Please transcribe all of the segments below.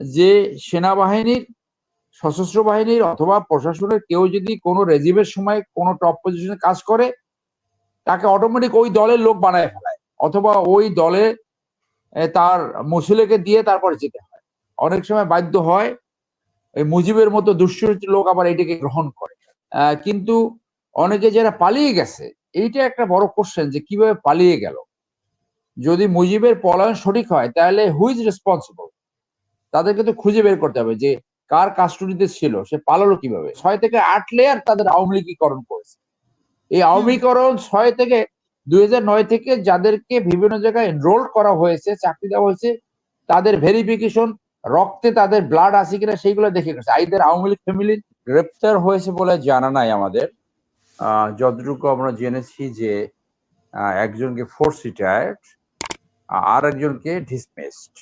যে সেনাবাহিনীর, সশস্ত্র বাহিনীর অথবা প্রশাসনের কেউ যদি কোনো রেজিমের সময় কোনো টপ পজিশনে কাজ করে, তাকে অটোমেটিক ওই দলের লোক বানায় ফেলায়। অথবা ওই দলে তার মুসুলেকে দিয়ে তারপরে যেতে হয়। অনেক সময় বাধ্য হয়, এই মুজিবের মতো দুশ্চরিত্র লোক আবার এটাকে গ্রহণ করে। কিন্তু অনেকে যারা পালিয়ে গেছে, এইটা একটা বড় কোশ্চেন যে কীভাবে পালিয়ে গেল? যদি মুজিবের পলায়ন সঠিক হয়, তাহলে হুইজ রেসপন্সিবল তাদেরকে তো খুঁজে বের করতে হবে যে কার কাস্টডিতে ছিল সে পালালো কীভাবে? ছয় থেকে আট লেয়ার তাদের আওয়ামী লীগীকরণ করেছে। এই আওয়ামী লীগীকরণ ছয় থেকে দুই নয় থেকে যাদেরকে বিভিন্ন জায়গায় এনরোল করা হয়েছে চাকরি দেওয়া হয়েছে তাদের ভেরিফিকেশন রক্তে তাদের ব্লাড আছে কিনা সেইগুলো দেখে গেছে। আইদের আওয়ামী লীগ ফ্যামিলি গ্রেপ্তার হয়েছে বলে জানা নাই আমাদের। আহ, যতটুকু আমরা জেনেছি যে একজনকে ফোর্স রিটায়ার্ড আর একজনকে ডিসমিসড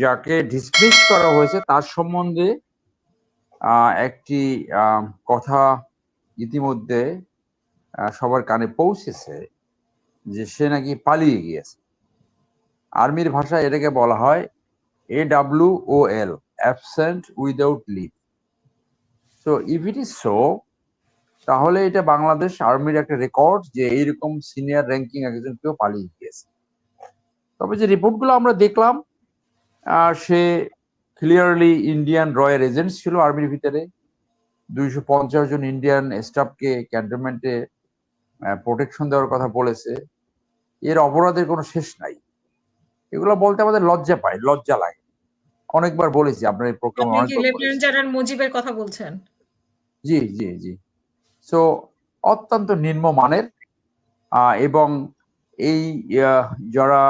যাকে ডিসমিস করা হয়েছে, তার সম্বন্ধে একটি কথা ইতিমধ্যে সবার কানে পৌঁছেছে যে সে নাকি পালিয়ে গিয়েছে। আর্মির ভাষায় এটাকে বলা হয় A W O L absent without leave so if it is so তাহলে এটা বাংলাদেশ আর্মির একটা রেকর্ড যে এইরকম সিনিয়র র্যাঙ্কিং একজন কেউ পালিয়ে গিয়েছে। তবে যে রিপোর্টগুলো আমরা দেখলাম সে ক্লিয়ারলি ইন্ডিয়ান রয়্যাল এজেন্টস ছিল আর্মির ভিতরে। দুইশো পঞ্চাশ জন ইন্ডিয়ান স্টাফকে ক্যান্টনমেন্টে প্রোটেকশন দেওয়ার কথা বলেছে। এর অপরাধের কোনো শেষ নাই। এগুলো বলতে আমাদের লজ্জা পায় লজ্জা লাগে। অনেকবার বলেছি আপনার এই প্রোগ্রাম। লেফটেন্যান্ট মুজিবের কথা বলছেন? জি জি জি। সো অত্যন্ত নিম্ন মানের আহ, এবং এই যারা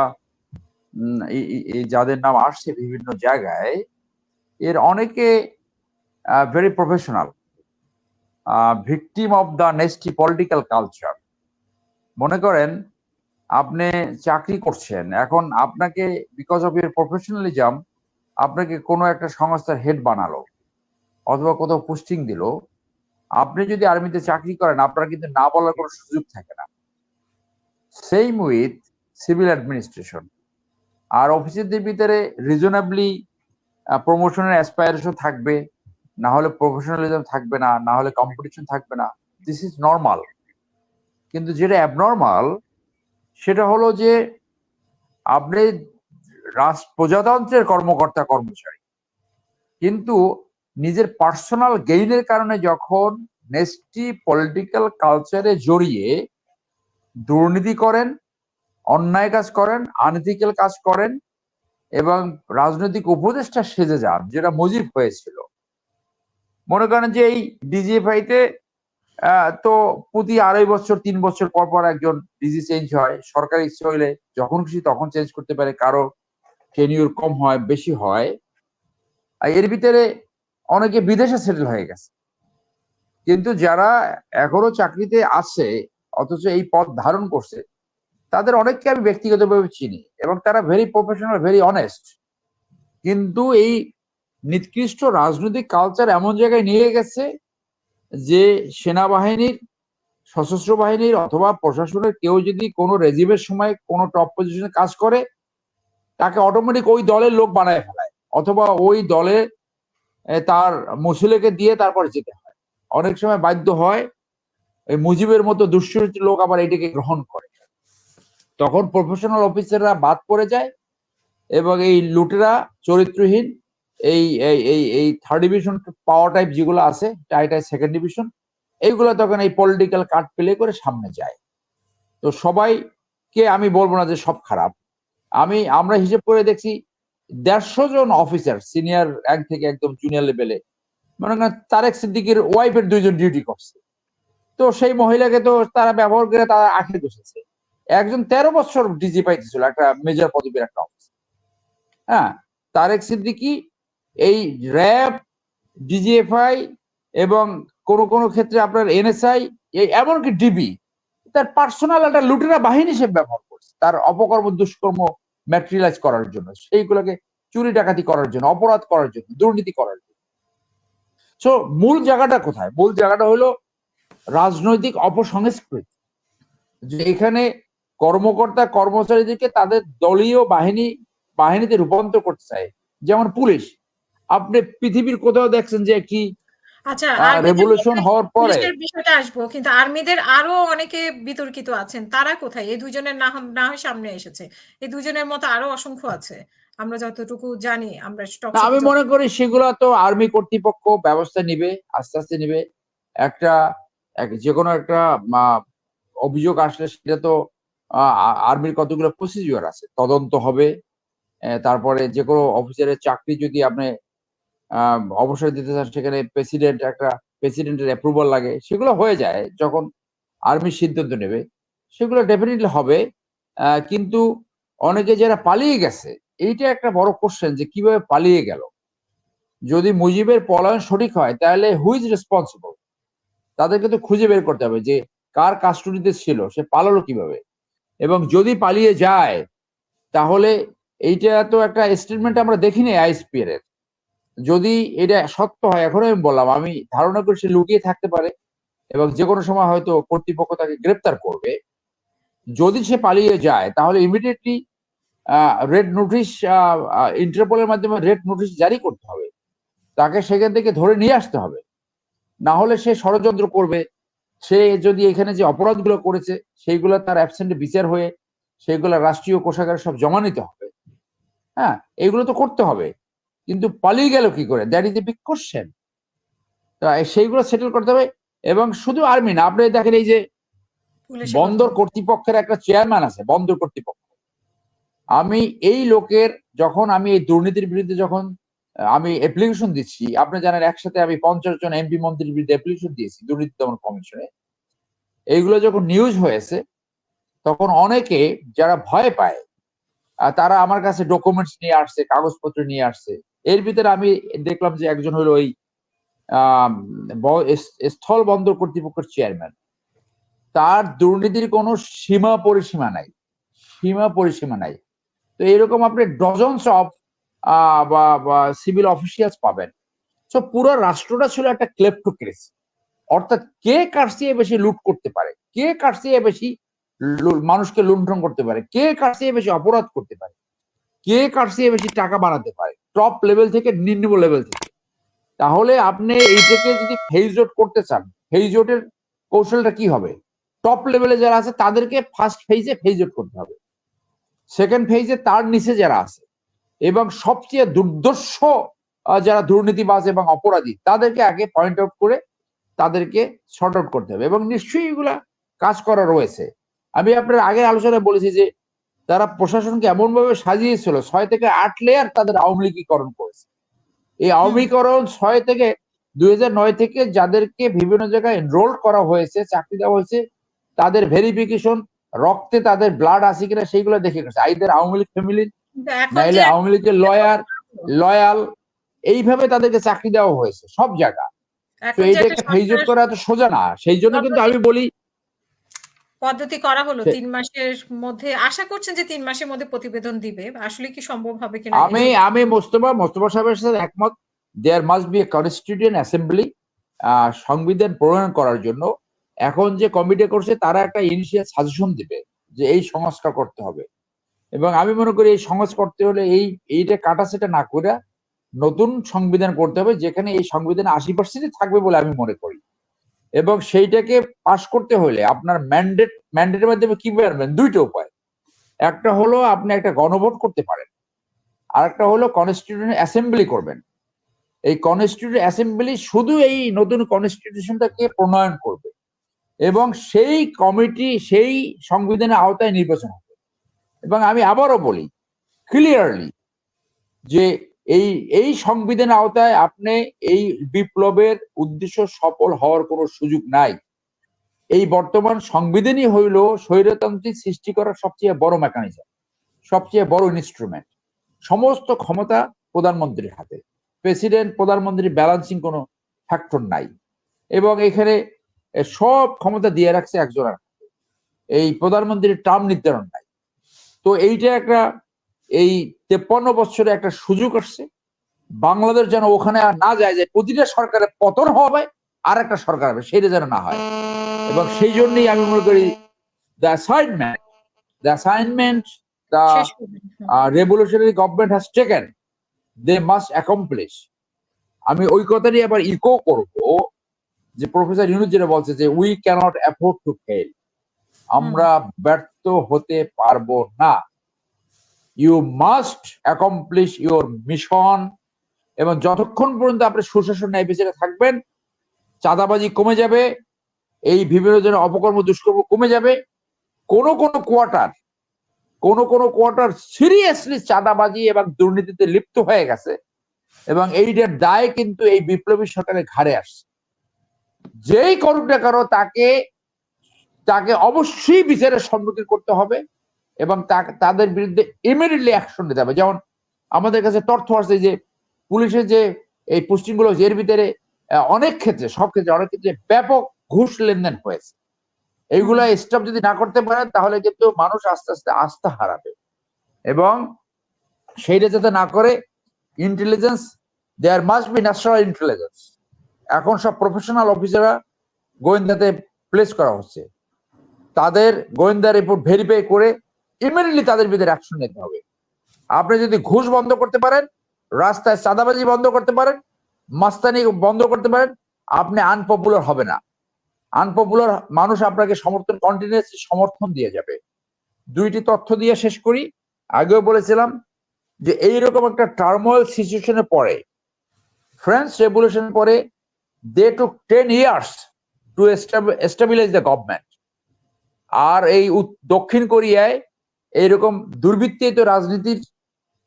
যাদের নাম আসছে বিভিন্ন জায়গায়, এর অনেকে very professional victim of the nasty political culture মনে করেন, আপনি চাকরি করছেন, এখন আপনাকে বিকজ অফ ইয়ার প্রফেশনালিজম আপনাকে কোনো একটা সংস্থার হেড বানালো, অথবা কোথাও পোস্টিং দিল, আপনি যদি আর্মিতে চাকরি করেন, আপনার কিন্তু না বলার কোনো সুযোগ থাকে না। সেম উইথ সিভিল অ্যাডমিনিস্ট্রেশন আর অফিসারদের ভিতরে রিজনেবলি প্রমোশনের অ্যাসপায়ারেশন থাকবে, না হলে প্রফেশনালিজম থাকবে না না হলে কম্পিটিশন থাকবে না। দিস ইজ নর্মাল কিন্তু যেটা অ্যাবনর্মাল সেটা হলো যে আপনি রাষ্ট্র প্রজাতন্ত্রের কর্মকর্তা, কর্মচারী। কিন্তু নিজের পার্সোনাল গেইনের কারণে যখন নেস্টি পলিটিক্যাল কালচারে জড়িয়ে দুর্নীতি করেন অন্যায় কাজ করেন আনইথিক্যাল কাজ করেন এবং রাজনৈতিক উপদেষ্টা সেজে যান, যেটা মুজিব হয়েছিল। মনে করেন যে এই ডিজিএফআই তে তো প্রতি আড়াই বছর, তিন বছর পর পর একজন ডিজি চেঞ্জ হয়। সরকার ইচ্ছে হইলে যখন খুশি তখন চেঞ্জ করতে পারে, কারও টেনিউর কম হয়, বেশি হয়। আর এর ভিতরে অনেকে বিদেশে সেটেল হয়ে গেছে। কিন্তু যারা এখনও চাকরিতে আছে, অথচ এই পদ ধারণ করছে তাদের অনেককে আমি ব্যক্তিগতভাবে চিনি এবং তারা ভেরি প্রফেশনাল ভেরি অনেস্ট কিন্তু এই নিকৃষ্ট রাজনৈতিক কালচার এমন জায়গায় নিয়ে গেছে যে সেনাবাহিনীর, সশস্ত্র বাহিনীর অথবা প্রশাসনের কেউ যদি কোনো রেজিমের সময় কোনো টপ পজিশনে কাজ করে, তাকে অটোমেটিক ওই দলের লোক বানায় ফেলায়। অথবা ওই দলে তার মুসুলেকে দিয়ে তারপরে যেতে হয়। অনেক সময় বাধ্য হয়, এই মুজিবের মতো দুশ্চরিত্র লোক আবার এটিকে গ্রহণ করে। তখন প্রফেশনাল অফিসাররা বাদ পড়ে যায় এবং এই লুটেরা চরিত্রহীন, এই এই এই থার্ড ডিভিশন পাওয়ার টাইপ যেগুলো আছে টাইটাই সেকেন্ড ডিভিশন এইগুলো তখন এই পলিটিক্যাল কার্ড প্লে করে সামনে যায়। তো সবাইকে আমি বলব না যে সব খারাপ। আমি, আমরা হিসেব করে দেখছি দেড়শো জন অফিসার সিনিয়র র্যাঙ্ক থেকে একদম জুনিয়র লেভেলে মনে করেন তারেক সিদ্দিকের ওয়াইফের দুইজন ডিউটি করছে। তো সেই মহিলাকে তো তারা ব্যবহার করে তারা আখে বসেছে একজন তেরো বছর ডিজি পাইতেছিল, একটা মেজর পদবীর একটা অফিস হ্যাঁ তারেক সিদ্দিকি এই র্যাব ডিজিএফআই এবং কোন কোন ক্ষেত্রে আপনার এনএসআই এই এমনকি ডিবি তার পার্সোনাল একটা লুটেরা বাহিনী হিসেবে ব্যবহার করছে। তার অপকর্ম, দুষ্কর্ম ম্যাটেরিয়ালাইজ করার জন্য, সেইগুলোকে চুরি ডাকাতি করার জন্য, অপরাধ করার জন্য, দুর্নীতি করার জন্য। সো মূল জায়গাটা কোথায়? মূল জায়গাটা হলো রাজনৈতিক অপসংস্কৃতি। যে এখানে কর্মকর্তা কর্মচারীদেরকে তাদের দলীয় বাহিনী বাহিনীতে রূপান্তর করতে চায় যেমন পুলিশ। আপনি পৃথিবীর কোথাও দেখছেন যে কি আচ্ছা আর্মিদের রেভলিউশন হওয়ার পরে বিষয়টা আসব কিন্তু আর্মিদের আরও অনেকে বিতর্কিত আছেন। তারা কোথায়? এই দুজনের না না সামনে এসেছে। এই দুজনের মতো আরও অসংখ্য আছে। আমরা যতটুকু জানি আমরা আমি মনে করি সেগুলো তো আর্মি কর্তৃপক্ষ ব্যবস্থা নিবে আস্তে আস্তে নিবে। একটা এক- যে কোনো একটা অভিযোগ আসলে সেটা তো আর্মির কতগুলো প্রসিজিওর আছে? তদন্ত হবে তারপরে যে কোনো অফিসারের চাকরি যদি আপনি অবসর দিতে চান, সেখানে প্রেসিডেন্ট একটা প্রেসিডেন্টের অ্যাপ্রুভাল লাগে, সেগুলো হয়ে যায় যখন আর্মি সিদ্ধান্ত নেবে। সেগুলো ডেফিনেটলি হবে কিন্তু অনেকে যারা পালিয়ে গেছে, এইটা একটা বড় কোশ্চেন যে কীভাবে পালিয়ে গেল? যদি মুজিবের পলায়ন সঠিক হয়, তাহলে হুইজ রেসপন্সিবল তাদেরকে তো খুঁজে বের করতে হবে যে কার কাস্টডিতে ছিল, সে পালালো কীভাবে? এবং যদি পালিয়ে যায়, তাহলে এইটা তো একটা স্টেটমেন্ট আমরা দেখিনি আইএসপি এর। যদি এটা সত্য হয়, এখন আমি বললাম, আমি ধারণা করি সে লুকিয়ে থাকতে পারে এবং যে কোনো সময় হয়তো কর্তৃপক্ষ তাকে গ্রেপ্তার করবে। যদি সে পালিয়ে যায়, তাহলে ইমিডিয়েটলি রেড নোটিশ ইন্টারপোলের মাধ্যমে রেড নোটিশ জারি করতে হবে। তাকে সেখান থেকে ধরে নিয়ে আসতে হবে। না হলে সে ষড়যন্ত্র করবে। সে যদি এখানে যে অপরাধগুলো করেছে সেইগুলো তার অ্যাবসেন্টে বিচার হয়ে সেইগুলো রাষ্ট্রীয় কোষাগারে সব জমা নিতে হবে। হ্যাঁ এগুলো তো করতে হবে। কিন্তু পালিয়ে গেল কি করে? That is a big question সেইগুলো সেটেল করতে হবে এবং শুধু আর্মি না আপনি দেখেন এই যে বন্দর কর্তৃপক্ষের একটা চেয়ারম্যান আছে বন্দর কর্তৃপক্ষ। আমি এই লোকের যখন আমি এই দুর্নীতির বিরুদ্ধে যখন আমি অ্যাপ্লিকেশন দিচ্ছি। আপনি জানেন, একসাথে আমি পঞ্চাশ জন এমপি মন্ত্রীর বিরুদ্ধে অ্যাপ্লিকেশন দিয়েছি দুর্নীতি দমন কমিশনে। এইগুলো যখন নিউজ হয়েছে, তখন অনেকে যারা ভয় পায় তারা আমার কাছে ডকুমেন্টস নিয়ে আসছে, কাগজপত্র নিয়ে আসছে। এর ভিতরে আমি দেখলাম যে একজন হলো ওই স্থল বন্দর কর্তৃপক্ষের চেয়ারম্যান তার দুর্নীতির কোনো সীমা পরিসীমা নাই। সীমা পরিসীমা নাই। তো এরকম আপনি ডজনস অফ বা সিভিল অফিসিয়ালস পাবেন। সো পুরো রাষ্ট্রটা ছিল একটা ক্লেপ্টোক্রেসি অর্থাৎ কে কার চেয়ে বেশি লুট করতে পারে? কে কার বেশি মানুষকে লুণ্ঠন করতে পারে? কে কার বেশি অপরাধ করতে পারে? কে কার বেশি টাকা বানাতে পারে? টপ লেভেল থেকে নিম্ন লেভেল থেকে। তাহলে আপনি এইটাকে যদি আউট করতে চান ফেজ আউটের কৌশলটা কি হবে? টপ লেভেলে যারা আছে, তাদেরকে ফার্স্ট ফেজে আউট করতে হবে। সেকেন্ড ফেজে তার নিচে যারা আছে এবং সবচেয়ে দুর্দর্শ যারা দুর্নীতিবাজ এবং অপরাধী তাদেরকে আগে পয়েন্ট আউট করে তাদেরকে শর্ট আউট করতে হবে। এবং নিশ্চয়ই এগুলা কাজ করা রয়েছে। আমি আপনার আগের আলোচনায় বলেছি যে তারা প্রশাসনকে এমন ভাবে সাজিয়েছিল ছয় থেকে আট লেয়ার তাদের আওয়ামী লীগীকরণ করেছে। এই আওয়ামী লীগীকরণ ছয় থেকে দুই নয় থেকে যাদেরকে বিভিন্ন জায়গায় এনরোল করা হয়েছে চাকরি দেওয়া হয়েছে তাদের ভেরিফিকেশন রক্তে তাদের ব্লাড আছে কিনা সেইগুলো দেখে গেছে। আইদের আওয়ামী লীগ ফ্যামিলি কিন্তু এখন নাইলে আওয়ামী লীগের লয়ার লয়াল এইভাবে তাদেরকে চাকরি দেওয়া হয়েছে সব জায়গা। তো এইটাকে একটা ফেজ আউট সরকার করা এত সোজা না। সেই জন্য কিন্তু আমি বলি পদ্ধতি করা হলো তিন মাসের মধ্যে। আশা করছেন যে তিন মাসের মধ্যে প্রতিবেদন দিবে। আসলে কি সম্ভব হবে কিনা আমি আমি মোস্তফা মোস্তফা সাহেবের সাথে একমত। There must be a constituent assembly সংবিধান প্রণয়ন করার জন্য। এখন যে কমিটি করছে তারা একটা ইনিশিয়াল সাজেশন দিবে যে এই সংস্কার করতে হবে। এবং আমি মনে করি এই সংস্কার করতে হলে এই, এইটা কাটা সেটা না করে নতুন সংবিধান করতে হবে যেখানে এই সংবিধান আশি পার্সেন্টই থাকবে বলে আমি মনে করি। এবং সেইটাকে পাশ করতে হলে আপনার ম্যান্ডেট ম্যান্ডেটের মাধ্যমে কি পারবেন? দুইটা উপায়। একটা হলো আপনি একটা গণভোট করতে পারেন। আর একটা হলো কনস্টিটিউশন অ্যাসেম্বলি করবেন। এই কনস্টিটিউশন অ্যাসেম্বলি শুধু এই নতুন কনস্টিটিউশনটাকে প্রণয়ন করবে এবং সেই কমিটি সেই সংবিধানের আওতায় নির্বাচন হবে। এবং আমি আবারও বলি ক্লিয়ারলি যে এই এই সংবিধানের আওতায় আপনি এই বিপ্লবের উদ্দেশ্য সফল হওয়ার কোনো সুযোগ নাই। এই বর্তমান সংবিধানই হইল স্বৈরতান্ত্রিক সৃষ্টি করার সবচেয়ে বড় মেকানিজম সবচেয়ে বড় ইনস্ট্রুমেন্ট সমস্ত ক্ষমতা প্রধানমন্ত্রীর হাতে। প্রেসিডেন্ট প্রধানমন্ত্রীর ব্যালান্সিং কোনো ফ্যাক্টর নাই। এবং এখানে সব ক্ষমতা দিয়ে রাখছে একজনের এই প্রধানমন্ত্রীর টার্ম নির্ধারণ নাই। তো এইটা একটা এই তেপ্পান্ন বছরে একটা সুযোগ আসছে। বাংলাদেশ যেন ওখানে আর না যায় যে প্রতিটা সরকারের পতন হবে আর একটা সরকার হবে সেটা যেন না হয়। এবং সেই জন্যই আমি মনে করি the assignment the assignment the revolutionary government has taken they must accomplish আমি ওই কথাটি আবার ইকো করব যে প্রফেসর ইউনুস যেটা বলছে যে we can't afford to fail আমরা ব্যর্থ হতে পারব না। You must accomplish your mission এবং যতক্ষণ পর্যন্ত আপনি সুশাসন ন্যায় বিচারে থাকবেন, চাঁদাবাজি কমে যাবে, এই বিভিন্ন জনের অপকর্ম দুষ্কর্ম কমে যাবে। কোন কোন কোয়ার্টার কোন কোন কোয়ার্টার সিরিয়াসলি চাঁদাবাজি এবং দুর্নীতিতে লিপ্ত হয়ে গেছে। এবং এইটার দায় কিন্তু এই বিপ্লবী সরকারের ঘাড়ে আসছে। যেই করুক না কারও তাকে তাকে অবশ্যই বিচারের সম্মুখীন করতে হবে এবং তাদের বিরুদ্ধে ইমিডিয়েটলি অ্যাকশন নিতে হবে। যেমন আমাদের কাছে তথ্য আছে যে, পুলিশের যে এই পোস্টিংগুলো এর ভিতরে অনেক ক্ষেত্রে, সব ক্ষেত্রে, অনেক ক্ষেত্রে ব্যাপক ঘুষ লেনদেন হয়েছে। এইগুলো স্টপ যদি না করতে পারেন, তাহলে কিন্তু মানুষ আস্তে আস্তে আস্থা হারাবে। এবং সেইটা যাতে না করে intelligence there must be national intelligence এখন সব প্রফেশনাল অফিসাররা গোয়েন্দাতে প্লেস করা হচ্ছে। তাদের গোয়েন্দা রিপোর্ট ভেরিফাই করে ইমিডিয়েটলি তাদের বিরুদ্ধে অ্যাকশন নিতে হবে। আপনি যদি ঘুষ বন্ধ করতে পারেন, রাস্তায় চাঁদাবাজি বন্ধ করতে পারেন, মাস্তানি বন্ধ করতে পারেন, আপনি আনপপুলার হবে না। আনপপুলার মানুষ আপনাকে সমর্থন কন্টিনিউসলি সমর্থন দিয়ে যাবে। দুইটি তথ্য দিয়ে শেষ করি। আগেও বলেছিলাম যে এইরকম একটা টার্মোয়াল সিচুয়েশনে পরে ফ্রেঞ্চ রেভলিউশন পরে they took ten years to stabilise the government আর এই দক্ষিণ কোরিয়ায় এইরকম দুর্বৃত্তিত রাজনীতির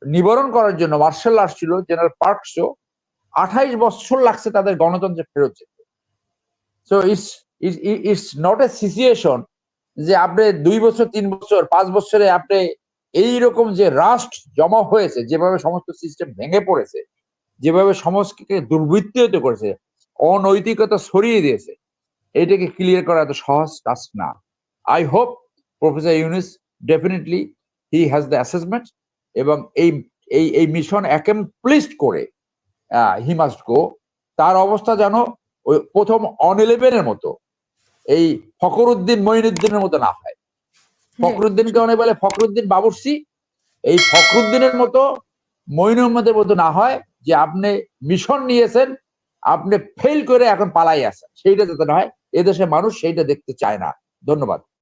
নিবারণ করার জন্য মার্শাল আর্ট ছিল, জেনারেল পার্কসও আঠাইশ বছর লাগছে তাদের গণতন্ত্রে ফেরত যেতে। So it's it's not a situation যে আপনি দুই বছর, তিন বছর, পাঁচ বছরে আপনি এইরকম যে রাষ্ট্র জমা হয়েছে, যেভাবে সমস্ত সিস্টেম ভেঙে পড়েছে, যেভাবে সমস্তকে দুর্বৃত্তায়িত করেছে, অনৈতিকতা ছড়িয়ে দিয়েছে, এটাকে ক্লিয়ার করা এত সহজ কাজ না। I hope professor Yunus definitely he has the assessment এবং এই এই এই মিশন অ্যাকমপ্লিশড করে হি মাস্ট গো তার অবস্থা যেন ওই প্রথম অন ইলেভেনের মতো এই ফখরুদ্দিন মঈনুদ্দিনের মতো না হয়। ফখরুদ্দিনকে অনেক বলে ফখরুদ্দিন বাবুর্সি এই ফখরুদ্দিনের মতো মঈনুদ্দিনের মতো না হয় যে আপনি মিশন নিয়েছেন আপনি ফেল করে এখন পালাই আছেন। সেইটা যাতে না হয় এদেশের মানুষ সেইটা দেখতে চায় না। ধন্যবাদ।